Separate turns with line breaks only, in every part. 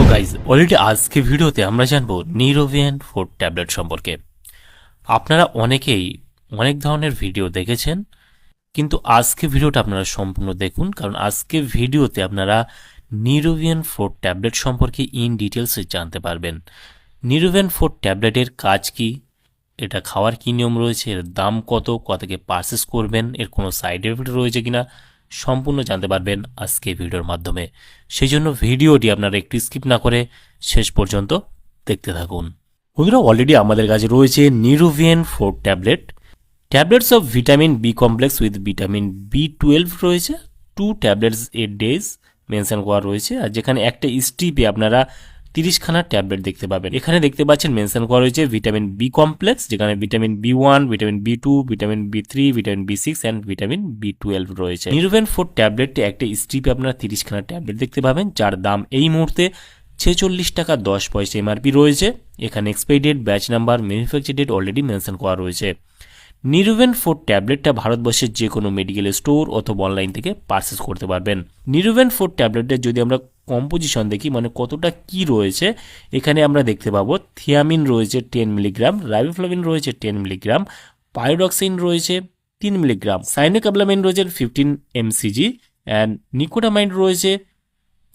So guys already আজকে ভিডিওতে আমরা জানব নিউরোভিয়ান ফোর ট্যাবলেট সম্পর্কে। আপনারা অনেকেই অনেক ধরনের ভিডিও দেখেছেন, কিন্তু আজকে ভিডিওটা আপনারা সম্পূর্ণ দেখুন, কারণ আজকে ভিডিওতে আপনারা নিউরোভিয়ান ফোর ট্যাবলেট সম্পর্কে ইন ডিটেলসে জানতে পারবেন। নিউরোভিয়ান ফোর ট্যাবলেটের কাজ কি? এটা খাওয়ার কী নিয়ম রয়েছে? এর দাম কত? কতকে পারচেস করবেন? এর কোনো সাইড এফেক্ট রয়েছে কিনা? সম্পূর্ণ জানতে পারবেন আজকে ভিডিওর মাধ্যমে। সেই জন্য ভিডিওটি আপনারা একটু স্কিপ না করে শেষ পর্যন্ত দেখতে থাকুন। বন্ধুরা অলরেডি আমাদের কাছে রয়েছে Neurobion forte tablet. Tablets of vitamin B complex with vitamin B twelve রয়েছে। Two tablets a days mention করা রয়েছে। আর যেখানে একটা স্টিপে আপনারা তিরিশখানা ট্যাবলেট দেখতে পাবেন। এখানে দেখতে পাচ্ছেন মেনশন করা রয়েছে ভিটামিন বি কমপ্লেক্স, যেখানে vitamin B one, vitamin B two, vitamin B three, vitamin B six and vitamin B twelve রয়েছে। নিরুভেন ফোর ট্যাবলেটে একটা স্ট্রিপে আপনারা তিরিশখানা ট্যাবলেট দেখতে পাবেন, যার দাম এই মুহূর্তে ছেচল্লিশ টাকা দশ পয়সা এমআরপি রয়েছে। এখানে expiry date batch number manufacture date already mention করা রয়েছে। নিরুভেন ফোর ট্যাবলেটটা ভারতবর্ষের যে কোনো মেডিকেল স্টোর অথবা অনলাইন থেকে পারচেস করতে পারবেন। নিরুভেন ফোর ট্যাবলেটের যদি আমরা কম্পোজিশন দেখি মানে কতটা কি রয়েছে, এখানে আমরা দেখতে পাবো থিয়ামিন রয়েছে টেন মিলিগ্রাম রাইবোফ্লাভিন রয়েছে টেন মিলিগ্রাম পায়োডক্সিন রয়েছে তিন মিলিগ্রাম সাইনোকাবলামিন রয়েছে ফিফটিন এমসিজি অ্যান্ড নিকোটামাইন রয়েছে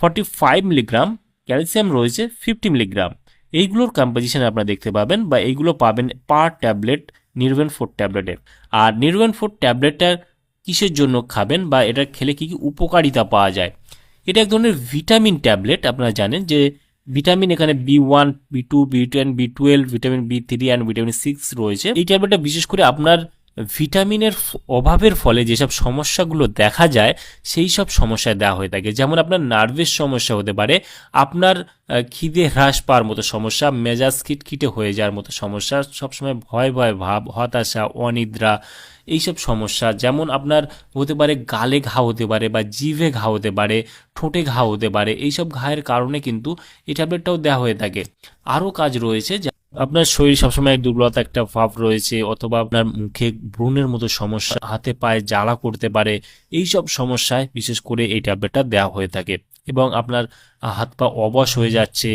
ফর্টি ফাইভ মিলিগ্রাম ক্যালসিয়াম রয়েছে ফিফটি মিলিগ্রাম এইগুলোর কম্পোজিশন আপনারা দেখতে পাবেন, বা এইগুলো পাবেন পার ট্যাবলেট নির্ভেন ফোর ট্যাবলেটের আর নির্ভেন ফোর ট্যাবলেটটা কিসের জন্য খাবেন, বা এটা খেলে কী কী উপকারিতা পাওয়া যায়? এটা এক ধরনের ভিটামিন ট্যাবলেট, আপনারা জানেন যে ভিটামিন এখানে B one, B two, B ten, B twelve, vitamin B three and vitamin six রয়েছে। এই ট্যাবলেটটা বিশেষ করে আপনার ভিটামিনের অভাবের ফলে যেসব সমস্যাগুলো দেখা যায়, সেই সব সমস্যায় দেওয়া হয়ে থাকে। যেমন আপনার নার্ভের সমস্যা হতে পারে, আপনার খিদে হ্রাস পাওয়ার মতো সমস্যা, মেজাজ খিটখিটে হয়ে যাওয়ার মতো সমস্যা, সবসময় ভয় ভয়, ভাব, হতাশা, অনিদ্রা, এইসব সমস্যা। যেমন আপনার হতে পারে গালে ঘা হতে পারে বা জিভে ঘা হতে পারে, ঠোঁটে ঘা হতে পারে, এইসব ঘায়ের কারণে কিন্তু এই ট্যাবলেটটাও দেওয়া হয়ে থাকে। আরও কাজ রয়েছে আপনার শরীর সবসময় দুর্বলতা, একটা ভাব রয়েছে, অথবা আপনার মুখে ব্রণের মতো সমস্যা, হাতে পায়ে জ্বালা করতে পারে এই সব সমস্যায় বিশেষ করে এই ট্যাবলেটটা দেওয়া হয়ে থাকে। এবং আপনার হাত পা অবশ হয়ে যাচ্ছে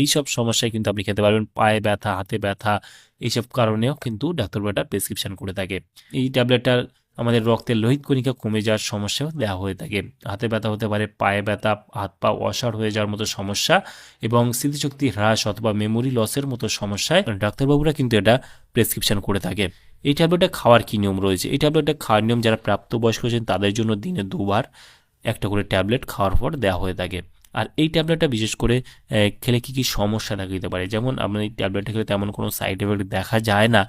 এই সব সমস্যায় কিন্তু আপনি খেতে পারবেন। পায়ে ব্যথা, হাতে ব্যথা, এইসব কারণেও কিন্তু ডাক্তারবাবুটা প্রেসক্রিপশন করে থাকে। এই ট্যাবলেটটার আমাদের রক্তের লোহিত কণিকা কমে যাওয়ার সমস্যাও দেওয়া হয়ে থাকে। হাতে ব্যথা হতে পারে, পায়ে ব্যথা, হাত পা অসাড় হয়ে যাওয়ার মতো সমস্যা এবং স্মৃতিশক্তি হ্রাস অথবা মেমোরি লসের মতো সমস্যায় ডাক্তারবাবুরা কিন্তু এটা প্রেসক্রিপশন করে থাকে। এই ট্যাবলেটটা খাওয়ার কী নিয়ম রয়েছে? এই ট্যাবলেটটা খাওয়ার নিয়ম যারা প্রাপ্তবয়স্ক আছেন তাদের জন্য দিনে দুবার একটা করে ট্যাবলেট খাওয়ার পর দেওয়া হয়ে থাকে। আর এই ট্যাবলেটটা বিশেষ করে খেলে কী কী সমস্যা দেখা দিতে পারে? যেমন আপনার এই ট্যাবলেটটা খেলে তেমন কোনো সাইড এফেক্ট দেখা যায় না।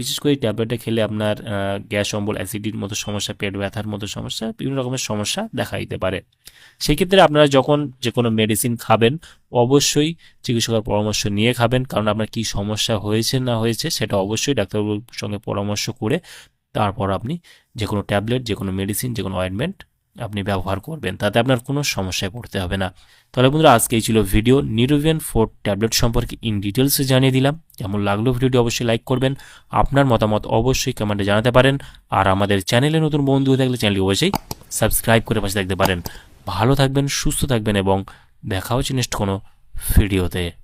বিশেষ করে ট্যাবলেটটা খেলে আপনার গ্যাস, অম্বল অ্যাসিডির মতো সমস্যা, পেট ব্যথার মতো সমস্যা, বিভিন্ন রকমের সমস্যা দেখা দিতে পারে। সেই ক্ষেত্রে আপনারা যখন যে কোনো মেডিসিন খাবেন, অবশ্যই চিকিৎসকের পরামর্শ নিয়ে খাবেন। কারণ আপনার কী সমস্যা হয়েছে না হয়েছে, সেটা অবশ্যই ডাক্তারবাবুর সঙ্গে পরামর্শ করে তারপর আপনি যে কোনো ট্যাবলেট যে কোনো মেডিসিন যে কোনো অয়েনমেন্ট আপনি ব্যবহার করবেন, তাতে আপনার কোনো সমস্যায় পড়তে হবে না। তাহলে বন্ধুরা, আজকে এই ছিল ভিডিও। নিউরোভিয়ান ফোর ট্যাবলেট সম্পর্কে ইন ডিটেলসে জানিয়ে দিলাম। কেমন লাগল ভিডিওটি অবশ্যই লাইক করবেন। আপনার মতামত অবশ্যই কমেন্টে জানাতে পারেন। আর আমাদের চ্যানেলে নতুন বন্ধু হয়ে থাকলে চ্যানেলটি অবশ্যই সাবস্ক্রাইব করে পাশে থাকতে পারেন। ভালো থাকবেন, সুস্থ থাকবেন এবং দেখা হচ্ছে নেক্সট কোনো ভিডিওতে।